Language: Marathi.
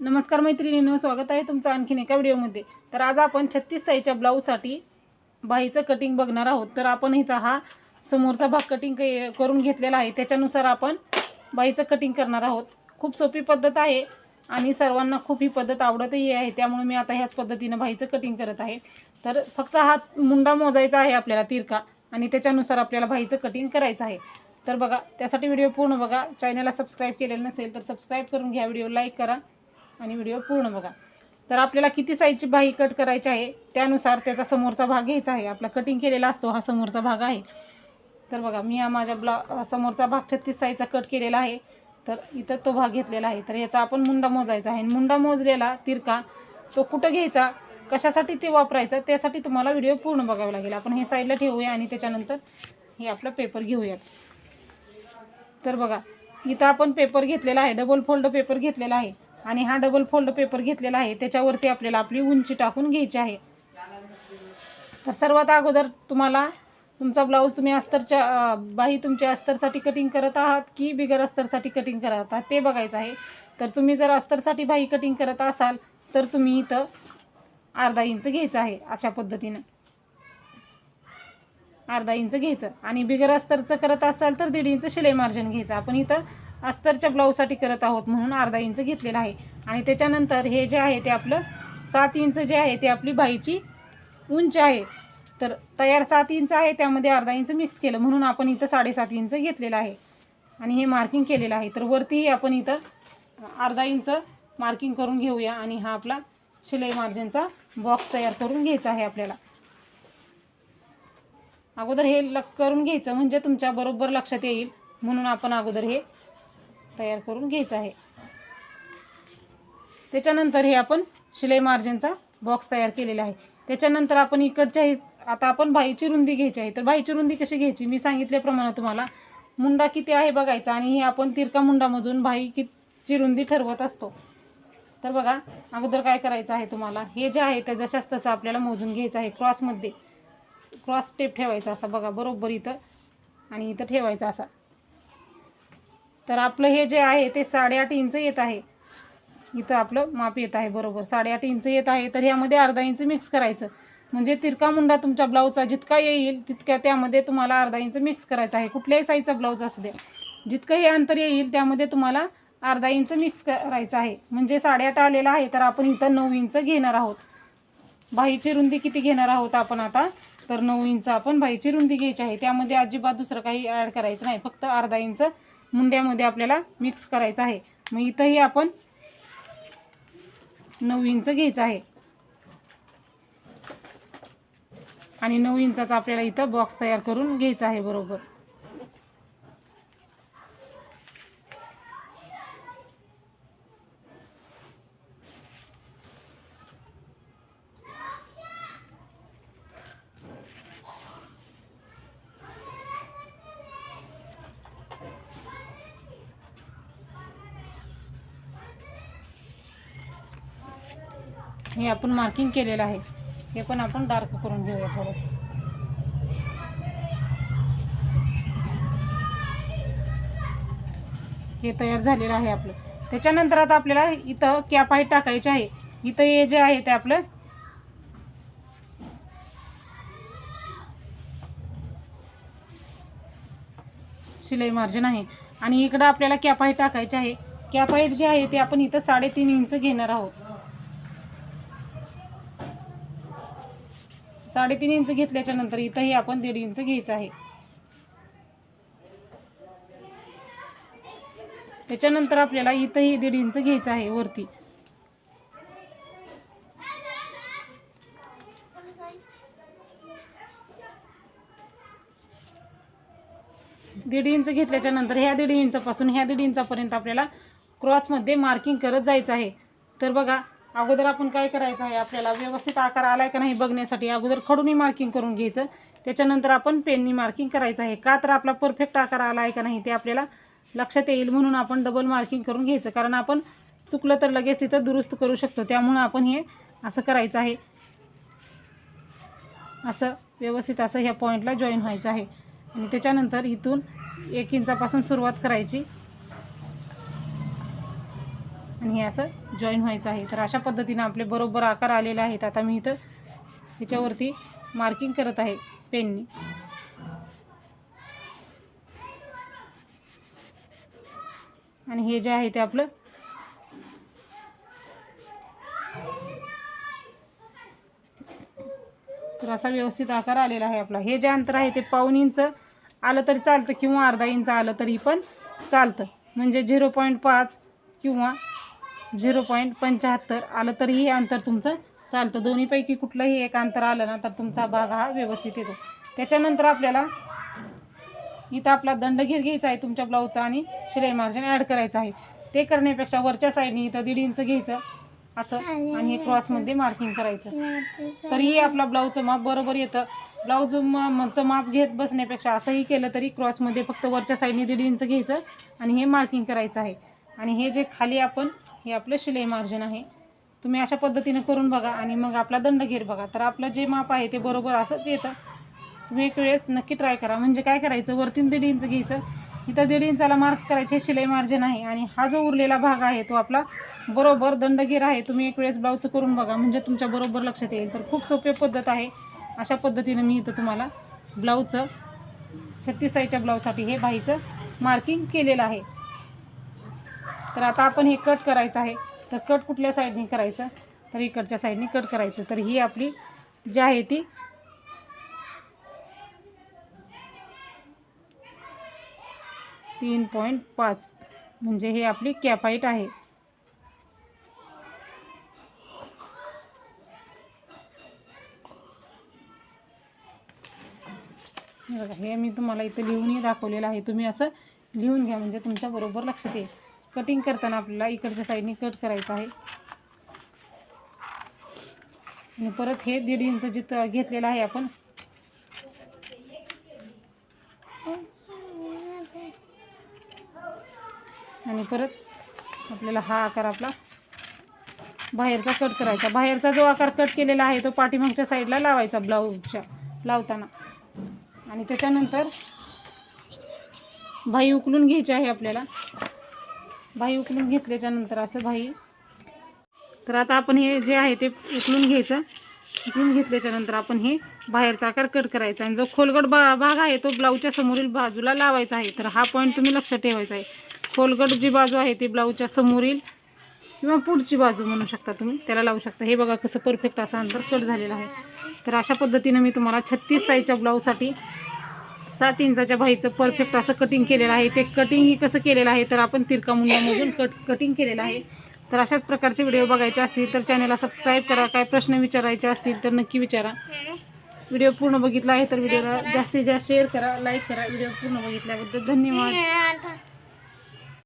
नमस्कार मैत्रिणींनो स्वागत आहे तुमचं आणखीन एका व्हिडिओमध्ये. तर आज आपण छत्तीस साईच्या ब्लाऊजसाठी बाईचं कटिंग बघणार आहोत. तर आपण इथं हा समोरचा भाग कटिंग करून घेतलेला आहे. त्याच्यानुसार आपण बाईचं कटिंग करणार आहोत. खूप सोपी पद्धत आहे आणि सर्वांना खूप ही पद्धत आवडतही आहे. त्यामुळे मी आता ह्याच पद्धतीनं बाईचं कटिंग करत आहे. तर फक्त हा मुंडा मोजायचा आहे आपल्याला तिरका आणि त्याच्यानुसार आपल्याला बाईचं कटिंग करायचं आहे. तर बघा त्यासाठी व्हिडिओ पूर्ण बघा. चॅनलला सबस्क्राईब केलेलं नसेल तर सबस्क्राईब करून घ्या. व्हिडिओ लाईक करा. आणि व्हिडिओ पूर्ण बघा. तर आपल्याला किती साईजची बाही कट करायची आहे त्यानुसार त्याचा समोरचा भाग घ्यायचा आहे. आपला कटिंग केलेला असतो हा समोरचा भाग आहे. तर बघा मी हा माझ्या ब्ला समोरचा भाग छत्तीस साईजचा कट केलेला आहे. तर इथं तो भाग घेतलेला आहे. तर याचा आपण मुंडा मोजायचा आहे. मुंडा मोजलेला तिरका तो कुठं घ्यायचा कशासाठी ते वापरायचा त्यासाठी तुम्हाला व्हिडिओ पूर्ण बघावा लागेल. आपण हे साईडला ठेवूया आणि त्याच्यानंतर हे आपला पेपर घेऊयात. तर बघा इथं आपण पेपर घेतलेला आहे. डबल फोल्ड पेपर घेतलेला आहे. आणि हा डबल फोल्ड पेपर घेतलेला आहे. त्याच्यावरती आपल्याला आपली उंची टाकून घ्यायची आहे. तर सर्वात अगोदर तुम्हाला तुमचा ब्लाऊज तुम्ही अस्तरच्या बाही तुमच्या अस्तरसाठी कटिंग करत आहात की बिगर अस्तरसाठी कटिंग करत आहात ते बघायचं आहे. तर तुम्ही जर अस्तरसाठी बाही कटिंग करत असाल तर तुम्ही इथं अर्धा इंच घ्यायचं आहे अशा पद्धतीनं. अर्धा इंच घ्यायचं. आणि बिगर अस्तरचं करत असाल तर दीड इंच शिलाई मार्जिन घ्यायचं. आपण इथं अस्तरच्या ब्लाऊजसाठी करत आहोत म्हणून अर्धा इंच घेतलेला आहे. आणि त्याच्यानंतर हे जे आहे ते आपलं सात इंच जे आहे ते आपली बाईची उंची आहे. तर तयार सात इंच आहे त्यामध्ये अर्धा इंच मिक्स केलं म्हणून आपण इथं साडेसात इंच घेतलेलं आहे. आणि हे मार्किंग केलेलं आहे. तर वरतीही आपण इथं अर्धा इंच मार्किंग करून घेऊया आणि हा आपला शिलाई मार्जिनचा बॉक्स तयार करून घ्यायचा आहे आपल्याला. अगोदर हे लक करून घ्यायचं म्हणजे तुमच्या बरोबर लक्षात येईल म्हणून आपण अगोदर हे तयार करून घ्यायचं आहे. त्याच्यानंतर हे आपण शिलाई मार्जिनचा बॉक्स तयार केलेला आहे. त्याच्यानंतर आपण इकडच्या हे आता आपण बाईची रुंदी घ्यायची आहे. तर बाईची रुंदी कशी घ्यायची? मी सांगितल्याप्रमाणे तुम्हाला मुंडा किती आहे बघायचा आणि हे आपण तिरका मुंडामधून बाई किती रुंदी ठरवत असतो. तर बघा अगोदर काय करायचं आहे तुम्हाला? हे जे आहे ते जशाच तसं आपल्याला मोजून घ्यायचं आहे क्रॉसमध्ये क्रॉस स्टेप ठेवायचा असा बघा बरोबर इथं आणि इथं ठेवायचा असा. तर आपलं हे जे आहे ते साडेआठ इंच येत आहे. इथं आपलं माप येत आहे बरोबर. साडेआठ इंच येत आहे तर ह्यामध्ये अर्धा इंच मिक्स करायचं. म्हणजे तिरका मुंडा तुमच्या ब्लाऊजचा जितका येईल तितक्या त्यामध्ये तुम्हाला अर्धा इंच मिक्स करायचा आहे. कुठल्याही साईजचा ब्लाऊज असू द्या जितकं हे अंतर येईल त्यामध्ये तुम्हाला अर्धा इंच मिक्स करायचं आहे. म्हणजे साडेआठ आलेला आहे तर आपण इथं नऊ इंच घेणार आहोत. बाहीची रुंदी किती घेणार आहोत आपण आता? तर नऊ इंच आपण बाहीची रुंदी घ्यायची आहे. त्यामध्ये अजिबात दुसरं काही ॲड करायचं नाही. फक्त अर्धा इंच मुंड्यामध्ये आपल्याला मिक्स करायचं आहे. मग इथंही आपण नऊ इंच घ्यायचं आहे. आणि नऊ इंचाचा आपल्याला इथं बॉक्स तयार करून घ्यायचा आहे बरोबर. हे आपण मार्किंग केलेलं आहे. हे पण आपण डार्क करून घेऊया थोडं. हे तयार झालेलं आहे आपलं. त्याच्यानंतर आता आपल्याला इथं कॅपाई टाकायचे आहे. इथं हे जे आहे ते आपलं शिलाई मार्जिन आहे. आणि इकडं आपल्याला कॅपाईट टाकायचे आहे. कॅप हाईट जे आहे ते आपण इथं साडेतीन इंच घेणार आहोत. साडेतीन इंच घेतल्याच्या नंतर इथंही आपण दीड इंच घ्यायचं आहे. त्याच्यानंतर आपल्याला इथंही दीड इंच घ्यायचं आहे वरती. दीड इंच घेतल्याच्या नंतर ह्या दीड इंचापासून ह्या दीड इंचापर्यंत आपल्याला क्रॉसमध्ये मार्किंग करत जायचं आहे. तर बघा अगोदर आपण काय करायचं आहे? आपल्याला व्यवस्थित आकार आलाय का नाही बघण्यासाठी अगोदर खडूनही मार्किंग करून घ्यायचं. त्याच्यानंतर आपण पेननी मार्किंग करायचं आहे. का तर आपला परफेक्ट आकार आला आहे का नाही ते आपल्याला लक्षात येईल म्हणून आपण डबल मार्किंग करून घ्यायचं. कारण आपण चुकलं तर लगेच तिथं दुरुस्त करू शकतो. त्यामुळं आपण हे असं करायचं आहे. असं व्यवस्थित असं ह्या पॉईंटला जॉईन व्हायचं आहे. आणि त्याच्यानंतर इथून एक इंचापासून सुरुवात करायची. आणि हे असं जॉईन व्हायचं आहे. तर अशा पद्धतीनं आपले बरोबर आकार आलेले आहेत. आता मी इथं ह्याच्यावरती मार्किंग करत आहे पेननी आणि हे जे आहे ते आपलं तर असा व्यवस्थित आकार आलेला आहे आपला. हे जे अंतर आहे ते पाऊन इंच आलं तरी चालतं किंवा अर्धा इंच आलं तरी पण चालतं. म्हणजे झिरो पॉईंट पाच किंवा झिरो पॉईंट पंच्याहत्तर आलं तरीही अंतर तुमचं चालतं. दोन्हीपैकी कुठलंही एक अंतर आलं ना तर तुमचा भाग हा व्यवस्थित येतो. त्याच्यानंतर आपल्याला इथं आपला दंड घेर घ्यायचा आहे तुमच्या ब्लाऊजचा आणि शिलाई मार्जिन ॲड करायचं आहे. ते करण्यापेक्षा वरच्या साईडने इथं दीड इंच घ्यायचं असं आणि हे क्रॉसमध्ये मार्किंग करायचं. तरीही आपला ब्लाऊजचं माप बरोबर येतं. ब्लाऊज मापचं माप घेत बसण्यापेक्षा असंही केलं तरी क्रॉसमध्ये फक्त वरच्या साईडने दीड इंच घ्यायचं आणि हे मार्किंग करायचं आहे. आणि हे जे खाली आपण हे आपलं शिलाई मार्जिन आहे. तुम्ही अशा पद्धतीने करून बघा आणि मग आपला दंडघेर बघा. तर आपलं जे माप आहे ते बरोबर असंच येतं. तुम्ही एक वेळेस नक्की ट्राय करा. म्हणजे काय करायचं? वरतीन दीड इंच घ्यायचं. इथं दीड इंचाला मार्क करायचे हे शिलाई मार्जिन आहे. आणि हा जो उरलेला भाग आहे तो आपला बरोबर दंडगीर आहे. तुम्ही एक वेळेस ब्लाऊजचं करून बघा. म्हणजे तुमच्या बरोबर लक्षात येईल. तर खूप सोपी पद्धत आहे. अशा पद्धतीनं मी इथं तुम्हाला ब्लाऊजचं छत्तीस साईजच्या ब्लाऊजसाठी हे बाईचं मार्किंग केलेलं आहे. तर आता आपण हे कट करायचं आहे. तर कट कुठल्या साईडने करायचं? तर इकडच्या साईडने कट करायचं. तर ही आपली जी आहे ती तीन पॉईंट पाच. म्हणजे हे आपली कॅपाईट आहे. हे हे मी तुम्हाला इथं लिहूनही दाखवलेलं आहे. तुम्ही असं लिहून घ्या म्हणजे तुमच्याबरोबर लक्षात येईल कटिंग करताना आपल्याला इकडच्या साईडने कट करायचं आहे. आणि परत हे दीड इंच जिथं घेतलेलं आहे आपण. आणि परत आपल्याला हा आकार आपला बाहेरचा कट करायचा. बाहेरचा जो आकार कट केलेला आहे तो पाठीमागच्या साईडला लावायचा ब्लाऊजच्या लावताना. आणि त्याच्यानंतर भाई उकलून घ्यायची आहे आपल्याला. भाई उकलून घेतल्याच्यानंतर असं भाई. तर आता आपण हे जे आहे ते उकलून घ्यायचं. उकलून घेतल्याच्यानंतर आपण हे बाहेरचा आकार कट करायचा आणि जो खोलगट बा भाग आहे तो ब्लाऊजच्या समोरील बाजूला लावायचा आहे. तर हा पॉईंट तुम्ही लक्षात ठेवायचा आहे. खोलगट जी बाजू आहे ती ब्लाऊजच्या समोरील किंवा पुढची बाजू म्हणू शकता तुम्ही त्याला लावू शकता. हे बघा कसं परफेक्ट असा अंतर कट झालेलं आहे. तर अशा पद्धतीनं मी तुम्हाला छत्तीस साईजच्या ब्लाऊजसाठी सात इंचाच्या बाईचं परफेक्ट असं कटिंग केलेलं आहे. ते कटिंगही कसं केलेलं आहे तर आपण तिरका मुंड्यामधून कट कटिंग केलेलं आहे. तर अशाच प्रकारचे व्हिडिओ बघायचे असतील तर चॅनलला सबस्क्राईब करा. काय प्रश्न विचारायचे असतील तर नक्की विचारा. व्हिडिओ पूर्ण बघितला आहे तर व्हिडिओला जास्तीत जास्त शेअर करा लाईक करा. व्हिडिओ पूर्ण बघितल्याबद्दल धन्यवाद.